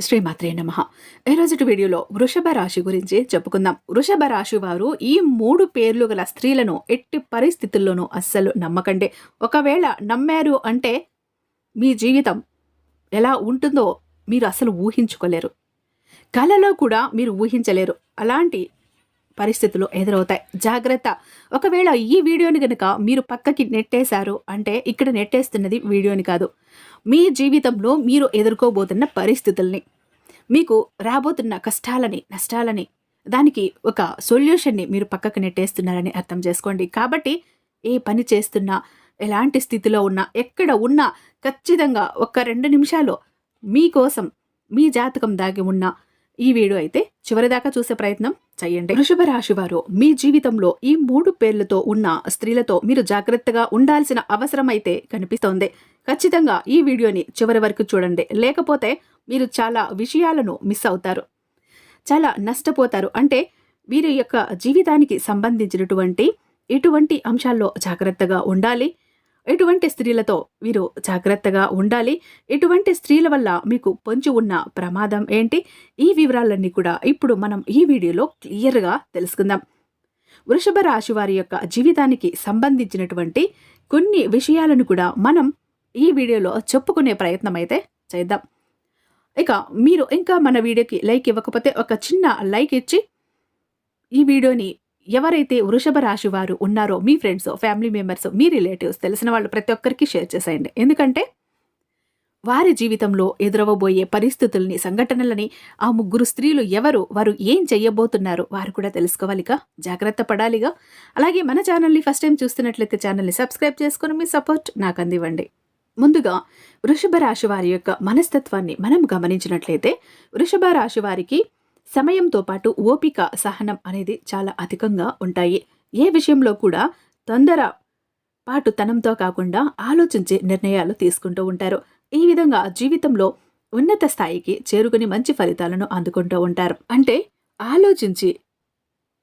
శ్రీమాత్రే నమ. ఈరోజు వీడియోలో వృషభ రాశి గురించి చెప్పుకుందాం. వృషభ రాశి వారు ఈ మూడు పేర్లు గల స్త్రీలను ఎట్టి పరిస్థితుల్లోనూ అస్సలు నమ్మకండి. ఒకవేళ నమ్మారు అంటే మీ జీవితం ఎలా ఉంటుందో మీరు అసలు ఊహించుకోలేరు. కలలో కూడా మీరు ఊహించలేరు. అలాంటి పరిస్థితులు ఎదురవుతాయి. జాగ్రత్త. ఒకవేళ ఈ వీడియోని కనుక మీరు పక్కకి నెట్టేశారు అంటే ఇక్కడ నెట్టేస్తున్నది వీడియోని కాదు. మీ జీవితంలో మీరు ఎదుర్కోబోతున్న పరిస్థితుల్ని. మీకు రాబోతున్న కష్టాలని నష్టాలని దానికి ఒక సొల్యూషన్ని మీరు పక్కకు నెట్టేస్తున్నారని అర్థం చేసుకోండి. కాబట్టి ఏ పని చేస్తున్నా ఎలాంటి స్థితిలో ఉన్నా ఎక్కడ ఉన్నా ఖచ్చితంగా ఒక రెండు నిమిషాలు మీకోసం మీ జాతకం దాగి ఉన్న ఈ వీడియో అయితే చివరిదాకా చూసే ప్రయత్నం చేయండి. వృషభ రాశి వారు మీ జీవితంలో ఈ మూడు పేర్లతో ఉన్న స్త్రీలతో మీరు జాగ్రత్తగా ఉండాల్సిన అవసరం అయితే కనిపిస్తోంది. ఖచ్చితంగా ఈ వీడియోని చివరి వరకు చూడండి. లేకపోతే మీరు చాలా విషయాలను మిస్ అవుతారు. చాలా నష్టపోతారు. అంటే వీరి యొక్క జీవితానికి సంబంధించినటువంటి ఇటువంటి అంశాల్లో జాగ్రత్తగా ఉండాలి. ఎటువంటి స్త్రీలతో వీరు జాగ్రత్తగా ఉండాలి? ఎటువంటి స్త్రీల వల్ల మీకు పొంచి ఉన్న ప్రమాదం ఏంటి? ఈ వివరాలన్నీ కూడా ఇప్పుడు మనం ఈ వీడియోలో క్లియర్గా తెలుసుకుందాం. వృషభ రాశి వారి యొక్క జీవితానికి సంబంధించినటువంటి కొన్ని విషయాలను కూడా మనం ఈ వీడియోలో చెప్పుకునే ప్రయత్నం అయితే చేద్దాం. ఇక మీరు ఇంకా మన వీడియోకి లైక్ ఇవ్వకపోతే ఒక చిన్న లైక్ ఇచ్చి ఈ వీడియోని ఎవరైతే వృషభ రాశి వారు ఉన్నారో మీ ఫ్రెండ్స్ ఫ్యామిలీ మెంబర్స్ మీ రిలేటివ్స్ తెలిసిన వాళ్ళు ప్రతి ఒక్కరికి షేర్ చేసేయండి. ఎందుకంటే వారి జీవితంలో ఎదురవబోయే పరిస్థితుల్ని సంఘటనలని ఆ ముగ్గురు స్త్రీలు ఎవరు వారు ఏం చెయ్యబోతున్నారు వారు కూడా తెలుసుకోవాలిగా జాగ్రత్త పడాలిగా. అలాగే మన ఛానల్ని ఫస్ట్ టైం చూస్తున్నట్లయితే ఛానల్ని సబ్స్క్రైబ్ చేసుకుని మీ సపోర్ట్ నాకు అందివ్వండి. ముందుగా వృషభ రాశి వారి యొక్క మనస్తత్వాన్ని మనం గమనించినట్లయితే వృషభ రాశి వారికి సమయంతో పాటు ఓపిక సహనం అనేది చాలా అధికంగా ఉంటాయి. ఏ విషయంలో కూడా తొందర పాటుతనంతో కాకుండా ఆలోచించే నిర్ణయాలు తీసుకుంటూ ఉంటారు. ఈ విధంగా జీవితంలో ఉన్నత స్థాయికి చేరుకుని మంచి ఫలితాలను అందుకుంటూ ఉంటారు. అంటే ఆలోచించి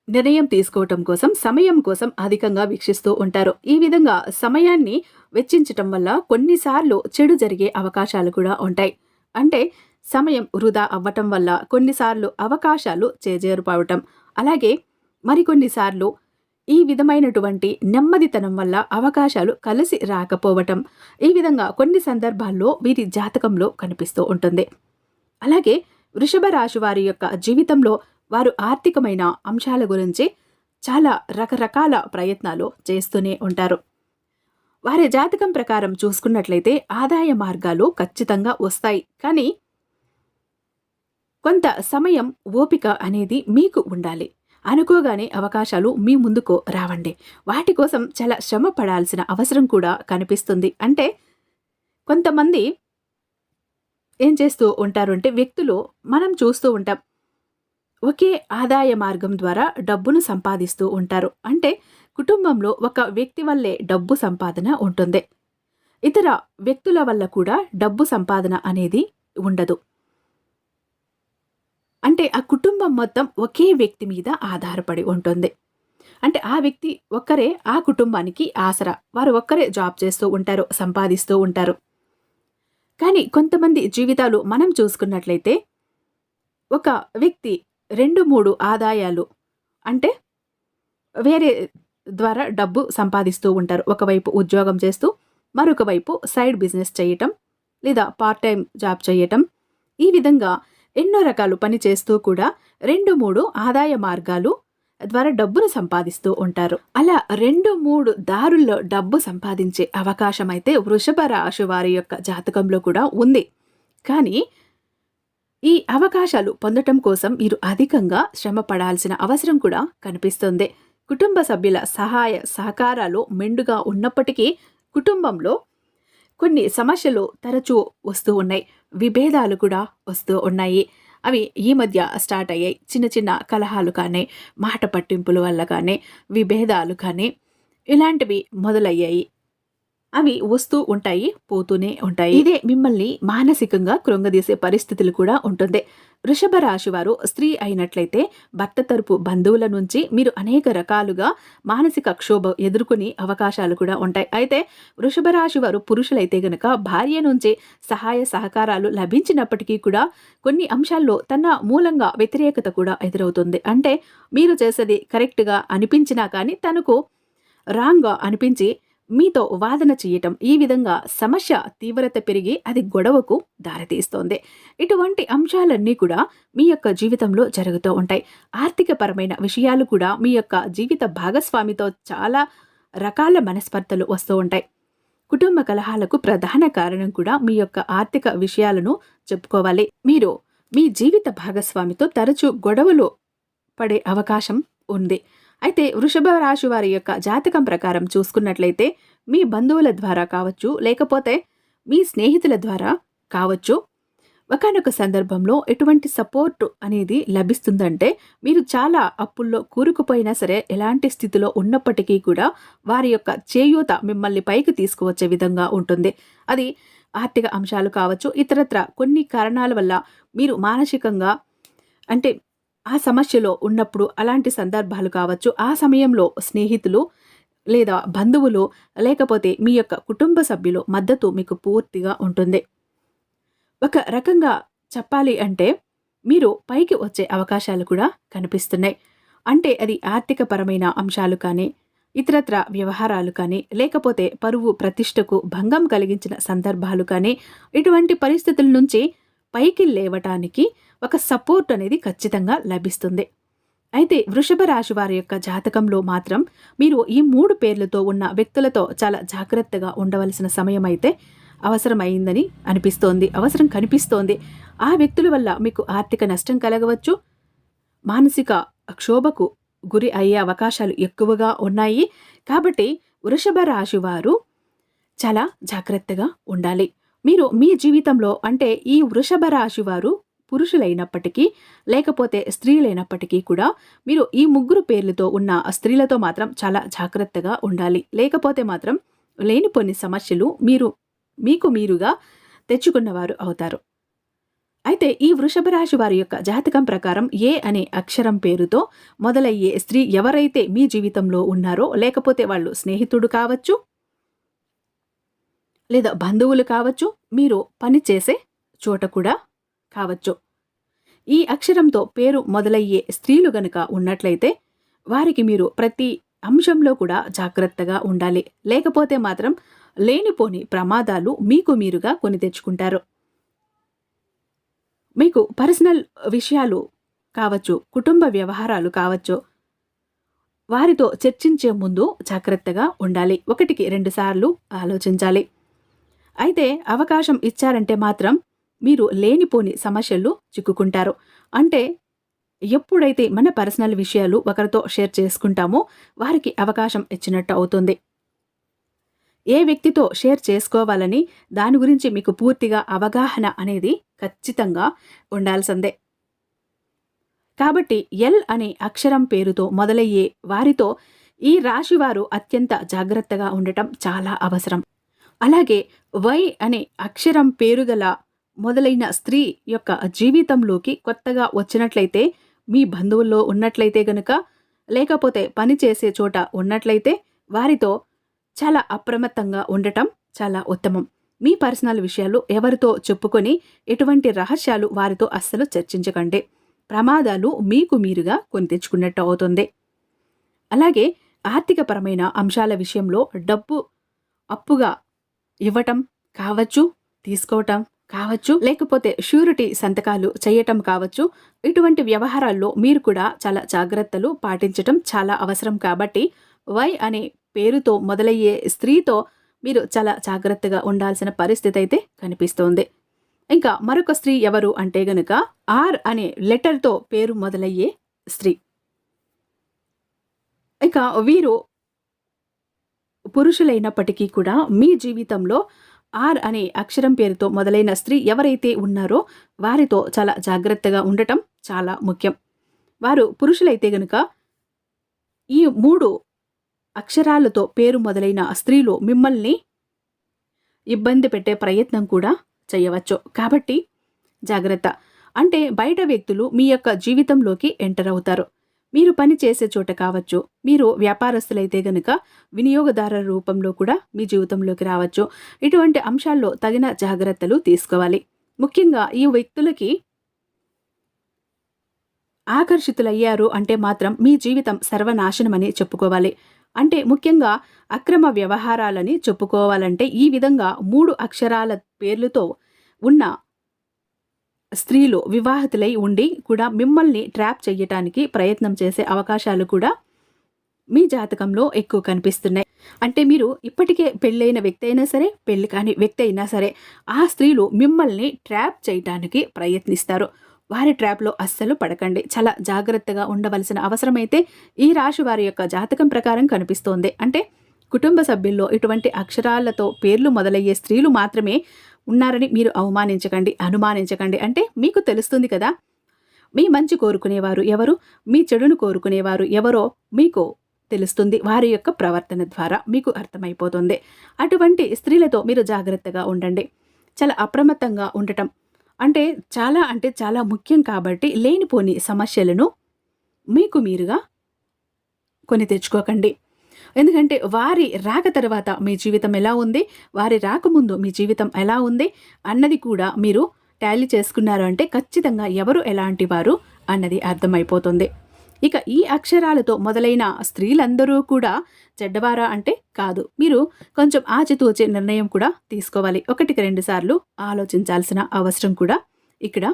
నిర్ణయం తీసుకోవటం కోసం సమయం కోసం అధికంగా వీక్షిస్తూ ఉంటారు. ఈ విధంగా సమయాన్ని వెచ్చించటం వల్ల కొన్నిసార్లు చెడు జరిగే అవకాశాలు కూడా ఉంటాయి. అంటే సమయం వృధా అవ్వటం వల్ల కొన్నిసార్లు అవకాశాలు చేజేరుపవటం అలాగే మరికొన్నిసార్లు ఈ విధమైనటువంటి నెమ్మదితనం వల్ల అవకాశాలు కలిసి రాకపోవటం. ఈ విధంగా కొన్ని సందర్భాల్లో వీరి జాతకంలో కనిపిస్తూ ఉంటుంది. అలాగే వృషభ రాశి వారి యొక్క జీవితంలో వారు ఆర్థికమైన అంశాల గురించి చాలా రకరకాల ప్రయత్నాలు చేస్తూనే ఉంటారు. వారి జాతకం ప్రకారం చూసుకున్నట్లయితే ఆదాయ మార్గాలు ఖచ్చితంగా వస్తాయి. కానీ కొంత సమయం ఓపిక అనేది మీకు ఉండాలి. అనుకోగానే అవకాశాలు మీ ముందుకు రావండి. వాటి కోసం చాలా శ్రమ పడాల్సిన అవసరం కూడా కనిపిస్తుంది. అంటే కొంతమంది ఏం చేస్తూ ఉంటారు అంటే వ్యక్తులు మనం చూస్తూ ఉంటాం. ఒకే ఆదాయ మార్గం ద్వారా డబ్బును సంపాదిస్తూ ఉంటారు. అంటే కుటుంబంలో ఒక వ్యక్తి వల్లే డబ్బు సంపాదన ఉంటుంది. ఇతర వ్యక్తుల వల్ల కూడా డబ్బు సంపాదన అనేది ఉండదు. అంటే ఆ కుటుంబం మొత్తం ఒకే వ్యక్తి మీద ఆధారపడి ఉంటుంది. అంటే ఆ వ్యక్తి ఒక్కరే ఆ కుటుంబానికి ఆసరా. వారు ఒక్కరే జాబ్ చేస్తూ ఉంటారు సంపాదిస్తూ ఉంటారు. కానీ కొంతమంది జీవితాలు మనం చూసుకున్నట్లయితే ఒక వ్యక్తి రెండు మూడు ఆదాయాలు అంటే వేరే ద్వారా డబ్బు సంపాదిస్తూ ఉంటారు. ఒకవైపు ఉద్యోగం చేస్తూ మరొక వైపు సైడ్ బిజినెస్ చేయటం లేదా పార్ట్ టైం జాబ్ చేయటం. ఈ విధంగా ఎన్నో రకాలు పని చేస్తూ కూడా రెండు మూడు ఆదాయ మార్గాలు ద్వారా డబ్బును సంపాదిస్తూ ఉంటారు. అలా రెండు మూడు దారుల్లో డబ్బు సంపాదించే అవకాశం అయితే వృషభ రాశి వారి యొక్క జాతకంలో కూడా ఉంది. కానీ ఈ అవకాశాలు పొందటం కోసం మీరు అధికంగా శ్రమ పడాల్సిన అవసరం కూడా కనిపిస్తుంది. కుటుంబ సభ్యుల సహాయ సహకారాలు మెండుగా ఉన్నప్పటికీ కుటుంబంలో కొన్ని సమస్యలు తరచూ వస్తూ ఉన్నాయి. విభేదాలు కూడా వస్తూ ఉన్నాయి. అవి ఈ మధ్య స్టార్ట్ అయ్యాయి. చిన్న చిన్న కలహాలు కానీ మాట పట్టింపుల వల్ల కానీ విభేదాలు కానీ ఇలాంటివి మొదలయ్యాయి. అవి వస్తూ ఉంటాయి పోతూనే ఉంటాయి. ఇదే మిమ్మల్ని మానసికంగా కృంగదీసే పరిస్థితులు కూడా ఉంటుంది. వృషభ రాశి వారు స్త్రీ అయినట్లయితే భర్త తరపు బంధువుల నుంచి మీరు అనేక రకాలుగా మానసిక క్షోభ ఎదుర్కొనే అవకాశాలు కూడా ఉంటాయి. అయితే వృషభ రాశి వారు పురుషులైతే గనక భార్య నుంచి సహాయ సహకారాలు లభించినప్పటికీ కూడా కొన్ని అంశాల్లో తన మూలంగా వ్యతిరేకత కూడా ఎదురవుతుంది. అంటే మీరు చేసేది కరెక్ట్గా అనిపించినా కానీ తనకు రాంగ్గా అనిపించి మీతో వాదన చేయటం ఈ విధంగా సమస్య తీవ్రత పెరిగి అది గొడవకు దారితీస్తోంది. ఇటువంటి అంశాలన్నీ కూడా మీ యొక్క జీవితంలో జరుగుతూ ఉంటాయి. ఆర్థిక పరమైన విషయాలు కూడా మీ యొక్క జీవిత భాగస్వామితో చాలా రకాల మనస్పర్ధలు వస్తూ ఉంటాయి. కుటుంబ కలహాలకు ప్రధాన కారణం కూడా మీ యొక్క ఆర్థిక విషయాలను చెప్పుకోవాలి. మీరు మీ జీవిత భాగస్వామితో తరచూ గొడవలు పడే అవకాశం ఉంది. అయితే వృషభ రాశి వారి యొక్క జాతకం ప్రకారం చూసుకున్నట్లయితే మీ బంధువుల ద్వారా కావచ్చు లేకపోతే మీ స్నేహితుల ద్వారా కావచ్చు. ఒకనొక సందర్భంలో ఎటువంటి సపోర్ట్ అనేది లభిస్తుందంటే మీరు చాలా అప్పుల్లో కూరుకుపోయినా సరే ఎలాంటి స్థితిలో ఉన్నప్పటికీ కూడా వారి యొక్క చేయూత మిమ్మల్ని పైకి తీసుకువచ్చే విధంగా ఉంటుంది. అది ఆర్థిక అంశాలు కావచ్చు ఇతరత్ర కొన్ని కారణాల వల్ల మీరు మానసికంగా అంటే ఆ సమస్యలో ఉన్నప్పుడు అలాంటి సందర్భాలు కావచ్చు ఆ సమయంలో స్నేహితులు లేదా బంధువులు లేకపోతే మీ యొక్క కుటుంబ సభ్యులు మద్దతు మీకు పూర్తిగా ఉంటుంది. ఒక రకంగా చెప్పాలి అంటే మీరు పైకి వచ్చే అవకాశాలు కూడా కనిపిస్తున్నాయి. అంటే అది ఆర్థికపరమైన అంశాలు కానీ ఇతరత్ర వ్యవహారాలు కానీ లేకపోతే పరువు ప్రతిష్టకు భంగం కలిగించిన సందర్భాలు కానీ ఇటువంటి పరిస్థితుల నుంచి పైకి లేవటానికి ఒక సపోర్ట్ అనేది ఖచ్చితంగా లభిస్తుంది. అయితే వృషభ రాశి వారి యొక్క జాతకంలో మాత్రం మీరు ఈ మూడు పేర్లతో ఉన్న వ్యక్తులతో చాలా జాగ్రత్తగా ఉండవలసిన సమయం అయితే అవసరమైందని అనిపిస్తోంది అవసరం కనిపిస్తోంది. ఆ వ్యక్తుల వల్ల మీకు ఆర్థిక నష్టం కలగవచ్చు మానసిక క్షోభకు గురి అయ్యే అవకాశాలు ఎక్కువగా ఉన్నాయి. కాబట్టి వృషభ రాశి వారు చాలా జాగ్రత్తగా ఉండాలి. మీరు మీ జీవితంలో అంటే ఈ వృషభ రాశి వారు పురుషులైనప్పటికీ లేకపోతే స్త్రీలైనప్పటికీ కూడా మీరు ఈ ముగ్గురు పేర్లతో ఉన్న స్త్రీలతో మాత్రం చాలా జాగ్రత్తగా ఉండాలి. లేకపోతే మాత్రం లేనిపోని సమస్యలు మీరు మీకు మీరుగా తెచ్చుకున్నవారు అవుతారు. అయితే ఈ వృషభ రాశి వారి యొక్క జాతకం ప్రకారం ఏ అనే అక్షరం పేరుతో మొదలయ్యే స్త్రీ ఎవరైతే మీ జీవితంలో ఉన్నారో లేకపోతే వాళ్ళు స్నేహితుడు కావచ్చు లేదా బంధువులు కావచ్చు మీరు పని చేసే చోట కూడా కావచ్చు. ఈ అక్షరంతో పేరు మొదలయ్యే స్త్రీలు గనుక ఉన్నట్లయితే వారికి మీరు ప్రతి అంశంలో కూడా జాగ్రత్తగా ఉండాలి. లేకపోతే మాత్రం లేనిపోని ప్రమాదాలు మీకు మీరుగా కొని తెచ్చుకుంటారు. మీకు పర్సనల్ విషయాలు కావచ్చు కుటుంబ వ్యవహారాలు కావచ్చు వారితో చర్చించే ముందు జాగ్రత్తగా ఉండాలి. ఒకటికి రెండుసార్లు ఆలోచించాలి. అయితే అవకాశం ఇచ్చారంటే మాత్రం మీరు లేనిపోని సమస్యలు చిక్కుకుంటారు. అంటే ఎప్పుడైతే మన పర్సనల్ విషయాలు ఒకరితో షేర్ చేసుకుంటామో వారికి అవకాశం ఇచ్చినట్టు అవుతుంది. ఏ వ్యక్తితో షేర్ చేసుకోవాలని దాని గురించి మీకు పూర్తిగా అవగాహన అనేది ఖచ్చితంగా ఉండాల్సిందే. కాబట్టి ఎల్ అనే అక్షరం పేరుతో మొదలయ్యే వారితో ఈ రాశివారు అత్యంత జాగ్రత్తగా ఉండటం చాలా అవసరం. అలాగే వై అనే అక్షరం పేరుగల మొదలైన స్త్రీ యొక్క జీవితంలోకి కొత్తగా వచ్చినట్లయితే మీ బంధువుల్లో ఉన్నట్లయితే గనుక లేకపోతే పని చేసే చోట ఉన్నట్లయితే వారితో చాలా అప్రమత్తంగా ఉండటం చాలా ఉత్తమం. మీ పర్సనల్ విషయాలు ఎవరితో చెప్పుకొని ఎటువంటి రహస్యాలు వారితో అస్సలు చర్చించకండి. ప్రమాదాలు మీకు మీరుగా కొని తెచ్చుకున్నట్టు అవుతుంది. అలాగే ఆర్థికపరమైన అంశాల విషయంలో డబ్బు అప్పుగా ఇవ్వటం కావచ్చు తీసుకోవటం కావచ్చు లేకపోతే ష్యూరిటీ సంతకాలు చేయటం కావచ్చు. ఇటువంటి వ్యవహారాల్లో మీరు కూడా చాలా జాగ్రత్తలు పాటించటం చాలా అవసరం కాబట్టి వై అనే పేరుతో మొదలయ్యే స్త్రీతో మీరు చాలా జాగ్రత్తగా ఉండాల్సిన పరిస్థితి అయితే కనిపిస్తోంది. ఇంకా మరొక స్త్రీ ఎవరు అంటే గనుక ఆర్ అనే లెటర్తో పేరు మొదలయ్యే స్త్రీ. ఇక వీరు పురుషులైనప్పటికీ కూడా మీ జీవితంలో ఆర్ అనే అక్షరం పేరుతో మొదలైన స్త్రీ ఎవరైతే ఉన్నారో వారితో చాలా జాగ్రత్తగా ఉండటం చాలా ముఖ్యం. వారు పురుషులైతే గనుక ఈ మూడు అక్షరాలతో పేరు మొదలైన స్త్రీలు మిమ్మల్ని ఇబ్బంది పెట్టే ప్రయత్నం కూడా చేయవచ్చు. కాబట్టి జాగ్రత్త. అంటే బయట వ్యక్తులు మీ యొక్క జీవితంలోకి ఎంటర్ అవుతారు. మీరు పని చేసే చోట కావచ్చు. మీరు వ్యాపారస్తులైతే గనుక వినియోగదారుల రూపంలో కూడా మీ జీవితంలోకి రావచ్చు. ఇటువంటి అంశాల్లో తగిన జాగ్రత్తలు తీసుకోవాలి. ముఖ్యంగా ఈ వ్యక్తులకి ఆకర్షితులయ్యారు అంటే మాత్రం మీ జీవితం సర్వనాశనమని చెప్పుకోవాలి. అంటే ముఖ్యంగా అక్రమ వ్యవహారాలని చెప్పుకోవాలంటే ఈ విధంగా మూడు అక్షరాల పేర్లతో ఉన్న స్త్రీలు వివాహితులై ఉండి కూడా మిమ్మల్ని ట్రాప్ చేయటానికి ప్రయత్నం చేసే అవకాశాలు కూడా మీ జాతకంలో ఎక్కువ కనిపిస్తున్నాయి. అంటే మీరు ఇప్పటికే పెళ్ళైన వ్యక్తి అయినా సరే పెళ్ళి కాని వ్యక్తి అయినా సరే ఆ స్త్రీలు మిమ్మల్ని ట్రాప్ చేయటానికి ప్రయత్నిస్తారు. వారి ట్రాప్లో అస్సలు పడకండి. చాలా జాగ్రత్తగా ఉండవలసిన అవసరమైతే ఈ రాశి వారి యొక్క జాతకం ప్రకారం కనిపిస్తోంది. అంటే కుటుంబ సభ్యుల్లో ఇటువంటి అక్షరాలతో పేర్లు మొదలయ్యే స్త్రీలు మాత్రమే ఉన్నారని మీరు అవమానించకండి అనుమానించకండి. అంటే మీకు తెలుస్తుంది కదా మీ మంచి కోరుకునేవారు ఎవరు మీ చెడును కోరుకునేవారు ఎవరో మీకు తెలుస్తుంది. వారి యొక్క ప్రవర్తన ద్వారా మీకు అర్థమైపోతుంది. అటువంటి స్త్రీలతో మీరు జాగ్రత్తగా ఉండండి. చాలా అప్రమత్తంగా ఉండటం అంటే చాలా అంటే చాలా ముఖ్యం కాబట్టి లేనిపోని సమస్యలను మీకు మీరుగా కొని తెచ్చుకోకండి. ఎందుకంటే వారి రాక తర్వాత మీ జీవితం ఎలా ఉంది? వారి రాకముందు మీ జీవితం ఎలా ఉంది? అన్నది కూడా మీరు ట్యాలీ చేసుకున్నారు అంటే ఖచ్చితంగా ఎవరు ఎలాంటి వారు అన్నది అర్థమైపోతుంది. ఇక ఈ అక్షరాలతో మొదలైన స్త్రీలందరూ కూడా చెడ్డవారా అంటే కాదు. మీరు కొంచెం ఆచితూచే నిర్ణయం కూడా తీసుకోవాలి. ఒకటికి రెండు సార్లు ఆలోచించాల్సిన అవసరం కూడా ఇక్కడ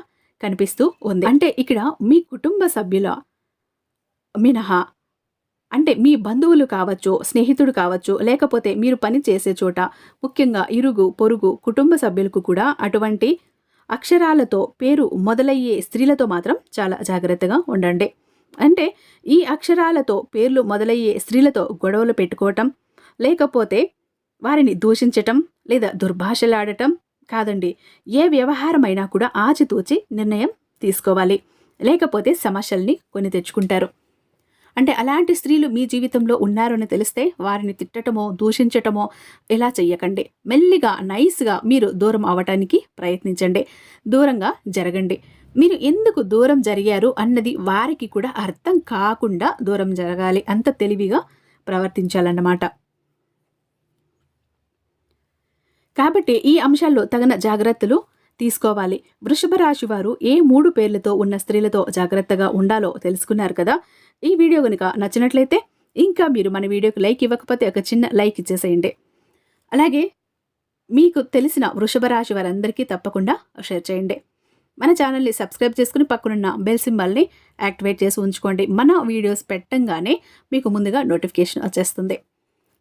కనిపిస్తూ ఉంది. అంటే ఇక్కడ మీ కుటుంబ సభ్యుల మినహా అంటే మీ బంధువులు కావచ్చు స్నేహితుడు కావచ్చు లేకపోతే మీరు పని చేసే చోట ముఖ్యంగా ఇరుగు పొరుగు కుటుంబ సభ్యులకు కూడా అటువంటి అక్షరాలతో పేరు మొదలయ్యే స్త్రీలతో మాత్రం చాలా జాగ్రత్తగా ఉండండి. అంటే ఈ అక్షరాలతో పేర్లు మొదలయ్యే స్త్రీలతో గొడవలు పెట్టుకోవటం లేకపోతే వారిని దూషించటం లేదా దుర్భాషలాడటం కాదండి. ఏ వ్యవహారమైనా కూడా ఆచితూచి నిర్ణయం తీసుకోవాలి. లేకపోతే సమస్యల్ని కొని తెచ్చుకుంటారు. అంటే అలాంటి స్త్రీలు మీ జీవితంలో ఉన్నారని తెలిస్తే వారిని తిట్టటమో దూషించటమో ఎలా చెయ్యకండి? మెల్లిగా నైస్గా మీరు దూరం అవటానికి ప్రయత్నించండి. దూరంగా జరగండి. మీరు ఎందుకు దూరం జరిగారు అన్నది వారికి కూడా అర్థం కాకుండా దూరం జరగాలి. అంత తెలివిగా ప్రవర్తించాలన్నమాట. కాబట్టి ఈ అంశాల్లో తగిన జాగ్రత్తలు తీసుకోవాలి. వృషభ రాశి వారు ఏ మూడు పేర్లతో ఉన్న స్త్రీలతో జాగ్రత్తగా ఉండాలో తెలుసుకున్నారు కదా? ఈ వీడియో కనుక నచ్చినట్లయితే ఇంకా మీరు మన వీడియోకి లైక్ ఇవ్వకపోతే ఒక చిన్న లైక్ ఇచ్చేసేయండి. అలాగే మీకు తెలిసిన వృషభ రాశి వారందరికీ తప్పకుండా షేర్ చేయండి. మన ఛానల్ని సబ్స్క్రైబ్ చేసుకుని పక్కనున్న బెల్ సింబల్ని యాక్టివేట్ చేసి ఉంచుకోండి. మన వీడియోస్ పెట్టంగానే మీకు ముందుగా నోటిఫికేషన్ వచ్చేస్తుంది.